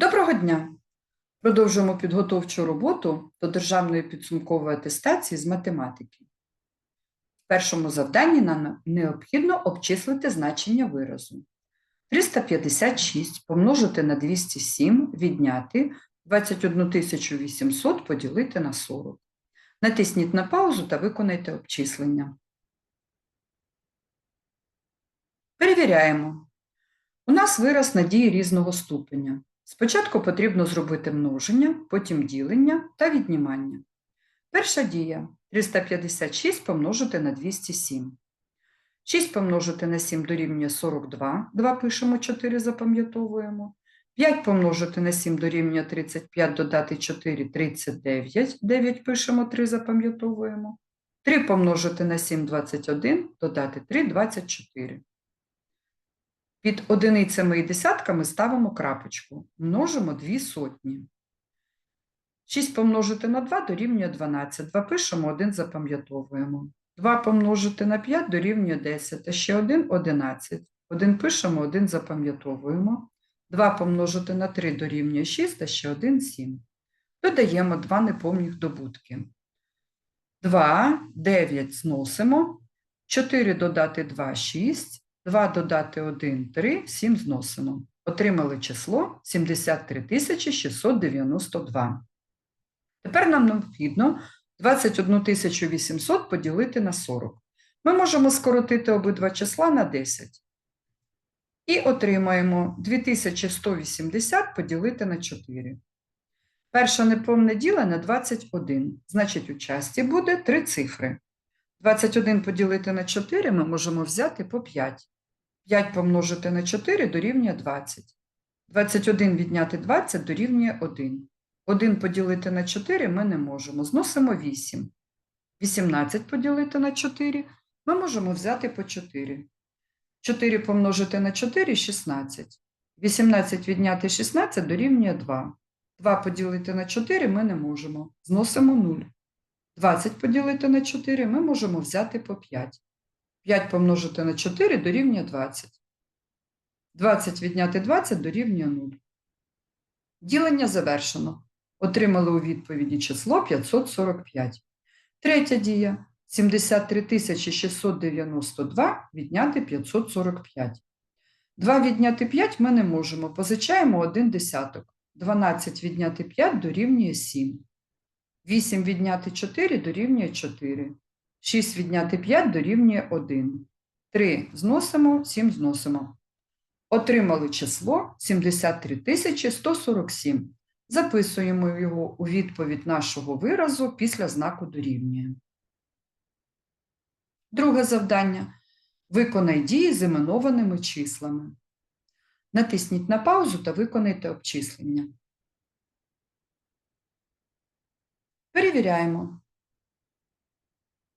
Доброго дня! Продовжуємо підготовчу роботу до державної підсумкової атестації з математики. В першому завданні нам необхідно обчислити значення виразу. 356 помножити на 207 відняти 21 800 поділити на 40. Натисніть на паузу та виконайте обчислення. Перевіряємо. У нас вираз надії різного ступеня. Спочатку потрібно зробити множення, потім ділення та віднімання. Перша дія 356 помножити на 207. 6 помножити на 7 дорівнює 42, 2 пишемо, 4 запам'ятовуємо. 5 помножити на 7 дорівнює 35, додати 4 – 39, 9 пишемо, 3 запам'ятовуємо. 3 помножити на 7 – 21, додати 3 – 24. Під одиницями і десятками ставимо крапочку. Множимо 2 сотні. 6 помножити на 2 дорівнює 12. 2 пишемо, 1 запам'ятовуємо. 2 помножити на 5 дорівнює 10. А ще 1 – 11. 1 пишемо, 1 запам'ятовуємо. 2 помножити на 3 дорівнює 6, а ще 1 – 7. Додаємо 2 неповних добутки. 2, 9 зносимо. 4 додати 2 – 6. 2 додати 1 – 3, 7 зносимо. Отримали число 73 692. Тепер нам необхідно 21 800 поділити на 40. Ми можемо скоротити обидва числа на 10. І отримаємо 2180 поділити на 4. Перше неповне ділене 21. Значить, у часті буде 3 цифри. 21 поділити на 4 ми можемо взяти по 5. 5 помножити на 4 дорівнює 20. 21 відняти 20 дорівнює 1. 1 поділити на 4 ми не можемо. Зносимо 8. 18 поділити на 4 ми можемо взяти по 4. 4 помножити на 4 – 16. 18 відняти 16 дорівнює 2. 2 поділити на 4 ми не можемо. Зносимо 0. 20 поділити на 4 ми можемо взяти по 5. 5 помножити на 4 дорівнює 20. 20 відняти 20 дорівнює 0. Ділення завершено. Отримали у відповіді число 545. Третя дія. 73 692 відняти 545. 2 відняти 5 ми не можемо. Позичаємо 1 десяток. 12 відняти 5 дорівнює 7. 8 відняти 4 дорівнює 4. 6 відняти 5 дорівнює 1. 3 зносимо, 7 зносимо. Отримали число 73 147. Записуємо його у відповідь нашого виразу після знаку дорівнює. Друге завдання. Виконай дії з іменованими числами. Натисніть на паузу та виконайте обчислення. Перевіряємо.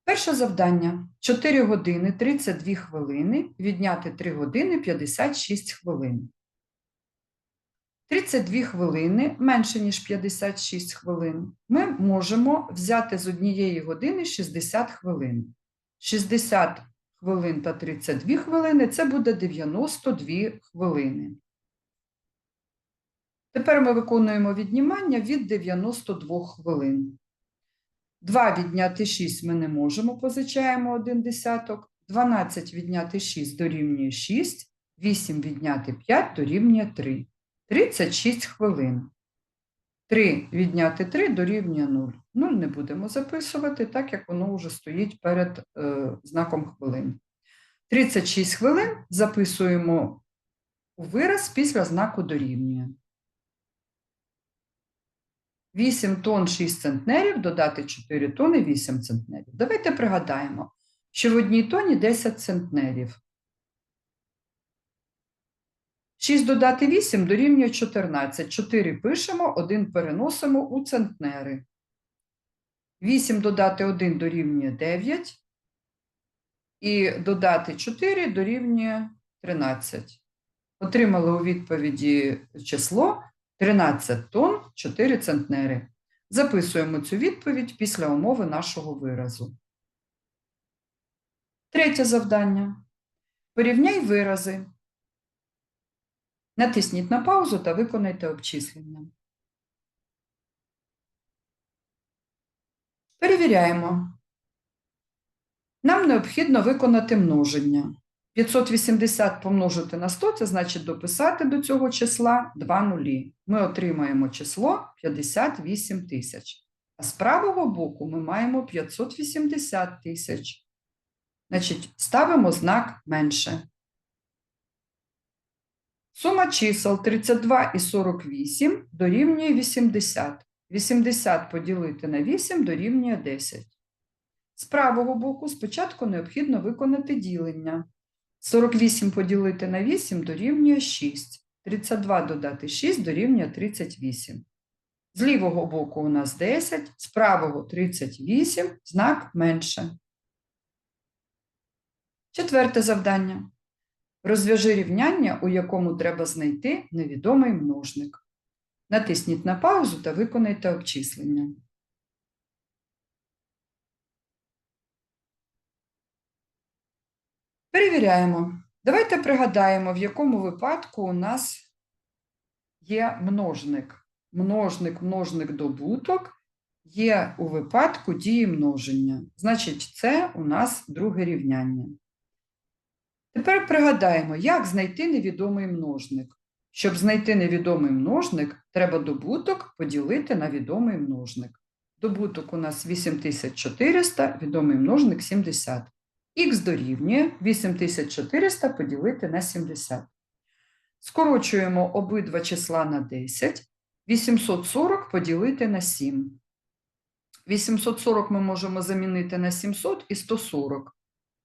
Перше завдання 4 години 32 хвилини відняти 3 години 56 хвилин. 32 хвилини менше, ніж 56 хвилин. Ми можемо взяти з однієї години 60 хвилин. 60 хвилин та 32 хвилини це буде 92 хвилини. Тепер ми виконуємо віднімання від 92 хвилин. 2 відняти 6 ми не можемо, позичаємо 1 десяток. 12 відняти 6 дорівнює 6, 8 відняти 5 дорівнює 3. 36 хвилин. 3 відняти 3 дорівнює 0. 0 не будемо записувати, так як воно вже стоїть перед е, знаком хвилин. 36 хвилин записуємо у вираз після знаку дорівнює. 8 тонн 6 центнерів, додати 4 тонни 8 центнерів. Давайте пригадаємо, що в одній тоні 10 центнерів. 6 додати 8 дорівнює 14. 4 пишемо, 1 переносимо у центнери. 8 додати 1 дорівнює 9. І додати 4 дорівнює 13. Отримали у відповіді число 13 тонн 4 центнери. Записуємо цю відповідь після умови нашого виразу. Третє завдання. Порівняй вирази. Натисніть на паузу та виконайте обчислення. Перевіряємо. Нам необхідно виконати множення. 580 помножити на 100 це значить дописати до цього числа 2 нулі. Ми отримаємо число 58 тисяч. А з правого боку ми маємо 580 тисяч. Значить, ставимо знак менше. Сума чисел 32 і 48 дорівнює 80. 80 поділити на 8 дорівнює 10. З правого боку спочатку необхідно виконати ділення. 48 поділити на 8 дорівнює 6. 32 додати 6 дорівнює 38. З лівого боку у нас 10, з правого 38, знак менше. Четверте завдання. Розв'яжи рівняння, у якому треба знайти невідомий множник. Натисніть на паузу та виконайте обчислення. Перевіряємо. Давайте пригадаємо, в якому випадку у нас є множник. Множник, множник добуток є у випадку дії множення. Значить, це у нас друге рівняння. Тепер пригадаємо, як знайти невідомий множник. Щоб знайти невідомий множник, треба добуток поділити на відомий множник. Добуток у нас 8400, відомий множник 70. Х дорівнює 8400 поділити на 70. Скорочуємо обидва числа на 10. 840 поділити на 7. 840 ми можемо замінити на 700 і 140.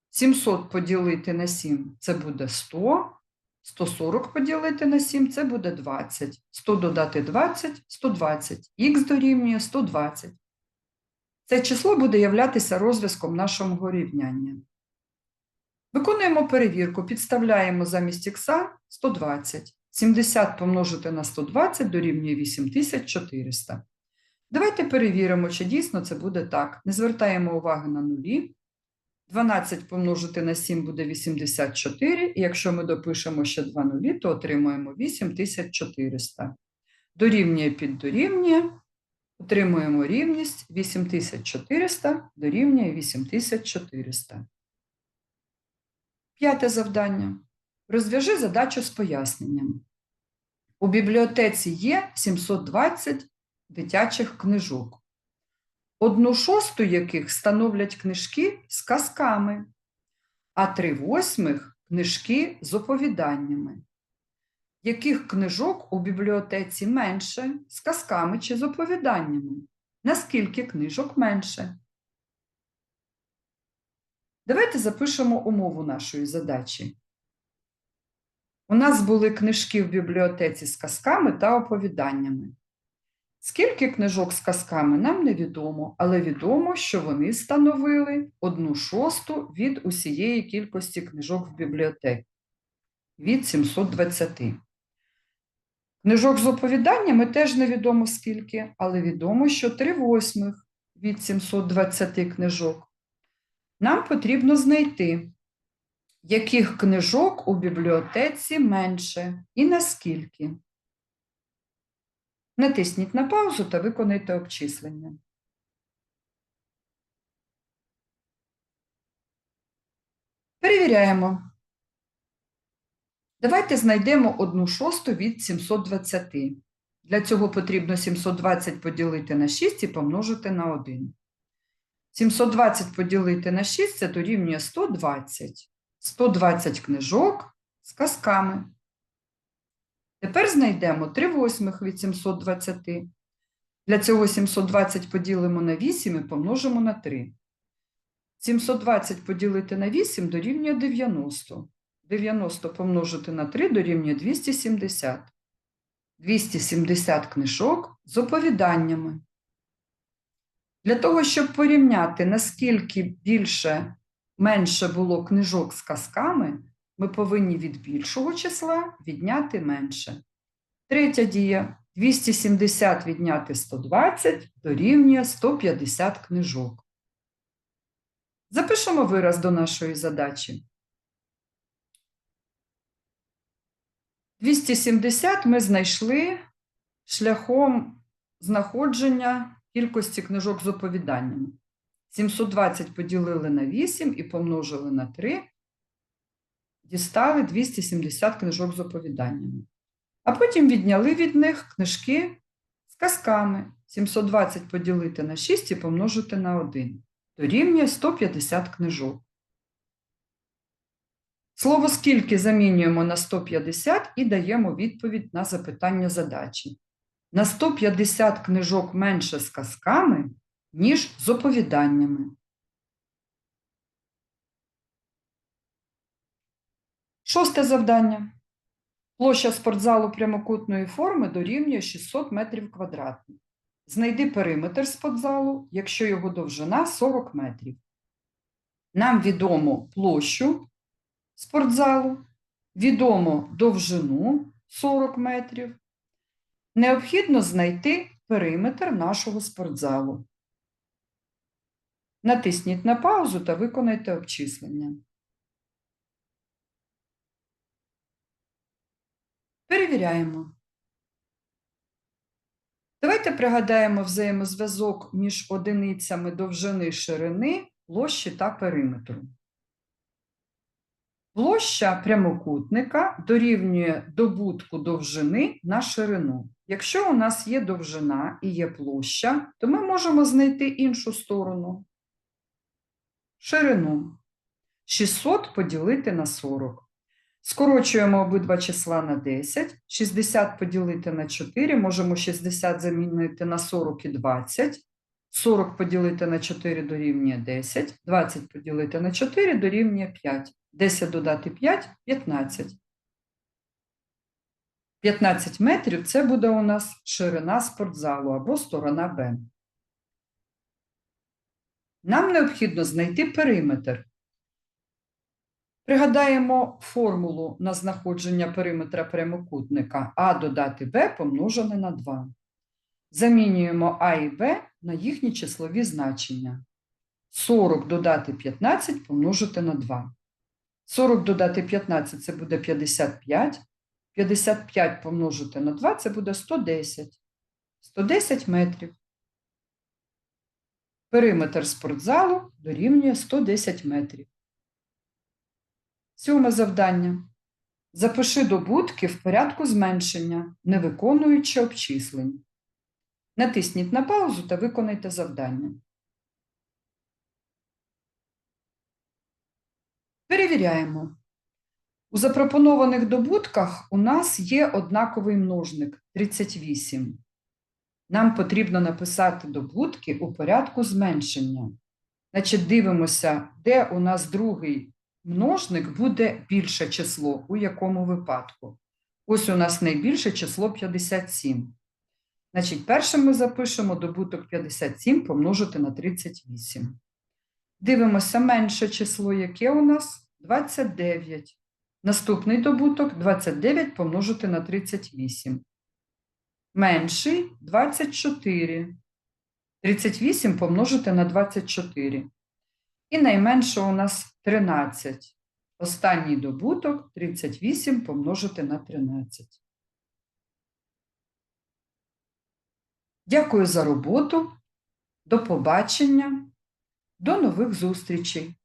700 поділити на 7 це буде 100. 140 поділити на 7 це буде 20. 100 додати 20 120. Х дорівнює 120. Це число буде являтися розв'язком нашого рівняння. Виконуємо перевірку, підставляємо замість х 120. 70 помножити на 120 дорівнює 8400. Давайте перевіримо, чи дійсно це буде так. Не звертаємо уваги на нулі. 12 помножити на 7 буде 84, і якщо ми допишемо ще 2 нулі, то отримуємо 8400. Дорівнює під дорівнює, отримуємо рівність 8400 дорівнює 8400. П'яте завдання. Розв'яжи задачу з поясненням. У бібліотеці є 720 дитячих книжок, одну шосту яких становлять книжки з казками, а три восьмих книжки з оповіданнями. Яких книжок у бібліотеці менше з казками чи з оповіданнями? Наскільки книжок менше? Давайте запишемо умову нашої задачі. У нас були книжки в бібліотеці з казками та оповіданнями. Скільки книжок з казками нам невідомо, але відомо, що вони становили одну шосту від усієї кількості книжок в бібліотеці від 720. Книжок з оповіданнями теж невідомо скільки, але відомо, що 3 восьмих від 720 книжок. Нам потрібно знайти, яких книжок у бібліотеці менше і наскільки. Натисніть на паузу та виконайте обчислення. Перевіряємо. Давайте знайдемо одну шосту від 720. Для цього потрібно 720 поділити на 6 і помножити на 1. 720 поділити на 6 це дорівнює 120. 120 книжок з казками. Тепер знайдемо 3 восьмих від 720. Для цього 720 поділимо на 8 і помножимо на 3. 720 поділити на 8 дорівнює 90. 90 помножити на 3 дорівнює 270. 270 книжок з оповіданнями. Для того, щоб порівняти, наскільки більше менше було книжок з казками, ми повинні від більшого числа відняти менше. Третя дія 270 відняти 120 дорівнює 150 книжок. Запишемо вираз до нашої задачі. 270 ми знайшли шляхом знаходження кількості книжок з оповіданнями. 720 поділили на 8 і помножили на 3, дістали 270 книжок з оповіданнями. А потім відняли від них книжки з казками. 720 поділити на 6 і помножити на 1. Дорівнює 150 книжок. Слово скільки замінюємо на 150 і даємо відповідь на запитання задачі. На 150 книжок менше з казками, ніж з оповіданнями. Шосте завдання. Площа спортзалу прямокутної форми дорівнює 600 метрів квадратних. Знайди периметр спортзалу, якщо його довжина 40 метрів. Нам відомо площу спортзалу, відомо довжину 40 метрів. Необхідно знайти периметр нашого спортзалу. Натисніть на паузу та виконайте обчислення. Перевіряємо. Давайте пригадаємо взаємозв'язок між одиницями довжини ширини, площі та периметру. Площа прямокутника дорівнює добутку довжини на ширину. Якщо у нас є довжина і є площа, то ми можемо знайти іншу сторону. Ширину. 600 поділити на 40. Скорочуємо обидва числа на 10. 60 поділити на 4, можемо 60 замінити на 40 і 20. 40 поділити на 4 дорівнює 10. 20 поділити на 4 дорівнює 5. 10 додати 5 – 15. 15 метрів – це буде у нас ширина спортзалу або сторона Б. Нам необхідно знайти периметр. Пригадаємо формулу на знаходження периметра прямокутника А додати Б помножене на 2. Замінюємо А і Б на їхні числові значення. 40 додати 15 помножити на 2. 40 додати 15 це буде 55. 55 помножити на 2 це буде 110. 110 метрів. Периметр спортзалу дорівнює 110 метрів. Сьоме завдання. Запиши добутки в порядку зменшення, не виконуючи обчислень. Натисніть на паузу та виконайте завдання. Перевіряємо. У запропонованих добутках у нас є однаковий множник 38. Нам потрібно написати добутки у порядку зменшення. Значить, дивимося, де у нас другий множник буде більше число, у якому випадку. Ось у нас найбільше число 57. Значить, першим ми запишемо добуток 57 помножити на 38. Дивимося менше число, яке у нас 29. Наступний добуток 29 помножити на 38. Менший 24. 38 помножити на 24. І найменше у нас 13. Останній добуток 38 помножити на 13. Дякую за роботу. До побачення. До нових зустрічей!